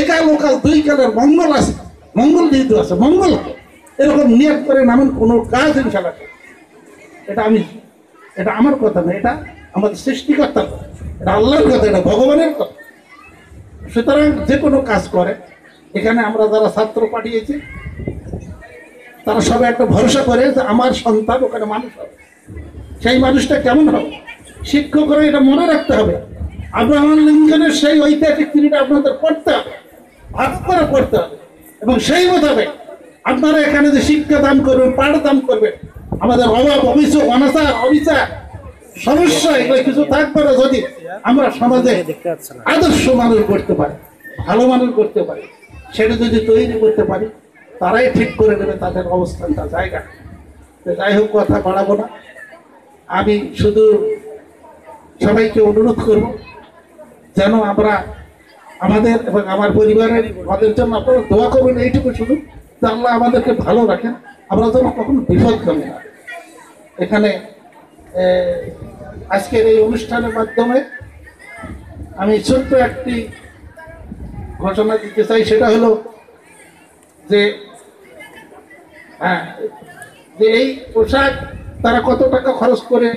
একাল ওকাল দুই কালের মঙ্গল আছে, মঙ্গল যেহেতু আছে, মঙ্গল। এরকম নিয়োগ করে নামেন কোনো কাজ ইনশাল্লাহ এটা আমি, এটা আমার কথা না, এটা আমাদের সৃষ্টিকর্তার কথা এটা আল্লাহর কথা, এটা ভগবানের কথা। সুতরাং যে কোনো কাজ করে। এখানে আমরা যারা ছাত্র পাঠিয়েছি, তারা সবাই একটা ভরসা করে যে আমার সন্তান ওখানে মানুষ হবে। সেই মানুষটা কেমন হবে? শিক্ষকরা এটা মনে রাখতে হবে। আব্রাহাম লিঙ্কনের সেই ঐতিহাসিক তিনিটা আপনাদের পড়তে হবে। ভাগ করে পড়তে হবে। এবং সেই মোতাবেক আপনারা এখানে যে শিক্ষা দান করবেন, পাঠ দান করবেন, আমাদের অভাব, অভিযোগ, অনাচার, অবিচার, সমস্যা, এগুলো কিছু থাকবে না যদি আমরা সমাজে আদর্শ মানুষ করতে পারি, ভালো মানুষ করতে পারি, সেটা যদি তৈরি করতে পারি, তারাই ঠিক করে নেবে তাদের অবস্থানটা, জায়গা। তো যাই হোক, কথা বাড়াবো না। আমি শুধু সবাইকে অনুরোধ করব যেন আমরা আমাদের এবং আমার পরিবারের, আমাদের জন্য আপনারা দোয়া করবেন, এইটুকু শুধু, যে আল্লাহ আমাদেরকে ভালো রাখেন। আমরা যেন কখনো বিপদগামী না। এখানে আজকের এই অনুষ্ঠানের মাধ্যমে আমি ছোট্ট একটি ঘোষণা দিতে চাই, সেটা হলো যে হ্যাঁ যে এই পোশাক তারা কত টাকা খরচ করে,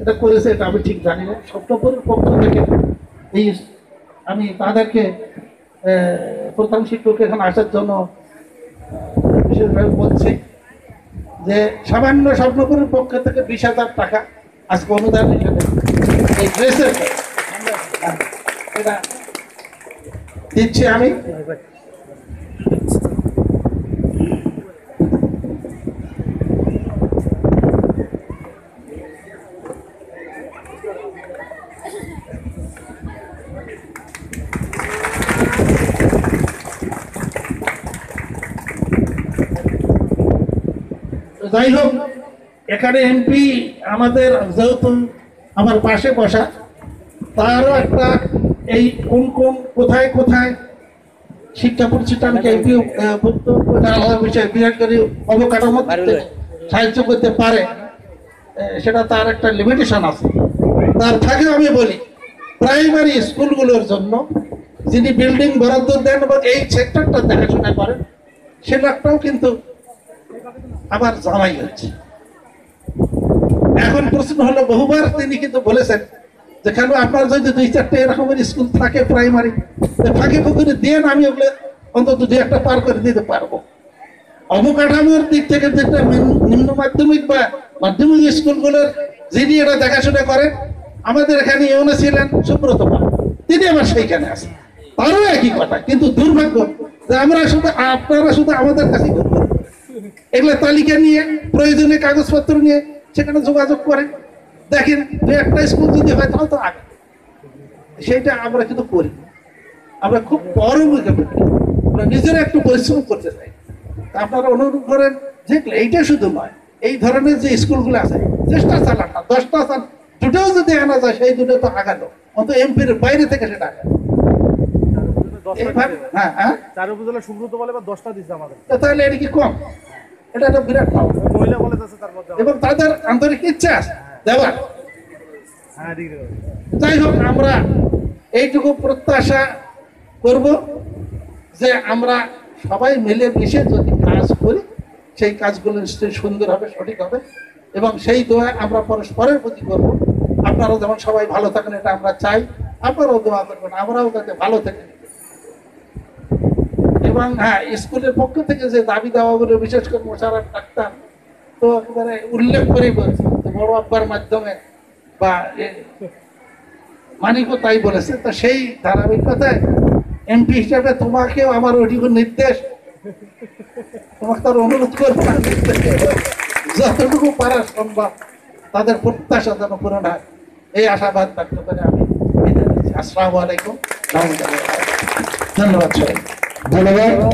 এটা করেছে, এটা আমি ঠিক জানি না। স্বপ্নপুরের পক্ষ থেকে এই আমি তাদেরকে প্রধান শিক্ষক এখানে আসার জন্য বিশেষভাবে বলছি যে সামান্য স্বপ্নপুরের পক্ষ থেকে বিশ হাজার টাকা আজকে অনুদান হিসেবে এই ড্রেসের দিচ্ছি আমি। যাই হোক এখানে এমপি আমাদের যেহেতু আমার পাশে বসা তারও একটা এই কোন কোন কোথায় কোথায় শিক্ষা প্রতিষ্ঠানকে এমপি ভুক্ত বিষয়ে বিশেষ করে অবকাঠামো সাহায্য করতে পারে সেটা তার একটা লিমিটেশন আছে। তার থাকে আমি বলি প্রাইমারি স্কুলগুলোর জন্য যিনি বিল্ডিং বরাদ্দ দেন এবং এই সেক্টরটা দেখাশোনা করেন সে লোকটাও কিন্তু আবার জামাই হচ্ছে এখন প্রশ্ন হলো, বহুবার তিনি কিন্তু বলেছেন যে, কেন আপনার যদি দুই চারটে এরকমের স্কুল থাকে প্রাইমারি ফাঁকে পুকুরে দিয়ে আমি ওগুলো অন্তত দুই একটা পার করে দিতে পারব। অবকাঠামোর দিক থেকে যেটা নিম্ন- মাধ্যমিক বা মাধ্যমিক স্কুলগুলোর যিনি এটা দেখাশোনা করেন, আমাদের এখানে ইউনে ছিলেন, সুব্রত পাল। তিনি আমার সেইখানে আছেন। তারও একই কথা, কিন্তু দুর্ভাগ্য যে আমরা শুধু, আপনারা শুধু আমাদের কাছে এগুলো তালিকা নিয়ে প্রয়োজনীয় কাগজপত্র নিয়ে সেখানে যোগাযোগ করে। দেখেন দু একটা স্কুল যদি হয় তাহলে তো আগে। সেইটা আমরা কিন্তু করি আমরা খুব বড় করি। আমরা নিজেরা একটু পরিশ্রম করতে চাই। আপনারা অনুরোধ করেন যে এইটা শুধু নয় এই ধরনের যে স্কুলগুলো আছে চেষ্টা চালান না দশটা চাল দুটোও যদি আনা যায় সেই দুটো তো আগালো। অন্ত এমপির বাইরে থেকে সেটা এইভাবে হ্যাঁ হ্যাঁ। চার উপজেলা সুব্রত বলে বা দশটা দিচ্ছে আমাদের। তাহলে এটা কি কম? এটা একটা বিরাট পাওয়া মহিলা এবং তাদের আন্তরিক ইচ্ছা আছে। দেওয়ার। হ্যাঁ যাই হোক আমরা এইটুকু প্রত্যাশা করব যে আমরা সবাই মিলে মিশে যদি কাজ করি সেই কাজগুলো নিশ্চয়ই সুন্দর হবে সঠিক হবে। এবং সেই দোয়া আমরা পরস্পরের প্রতি করব। আপনারাও যেমন সবাই ভালো থাকেন এটা আমরা চাই। আপনারাও দোয়া করবেন আমরাও যাতে ভালো থাকি। এবং হ্যাঁ স্কুলের পক্ষ থেকে যে দাবি দেওয়াগুলো বিশেষ করে মোশারফ ডাক্তার তো একেবারে উল্লেখ করেই বলছে বড় আব্বার মাধ্যমে বা মানিকও তাই বলেছে। তো সেই ধারাবাহিকতায় এমপি হিসাবে তোমাকেও আমার ওইটুকু নির্দেশ তোমাকে তার অনুরোধ করব যতটুকু পারা সম্ভব তাদের প্রত্যাশা যেন পূরণ হয়। এই আশাবাদ ব্যক্ত করে আমি আসসালামু আলাইকুম। ধন্যবাদ সবাই ধন্যবাদ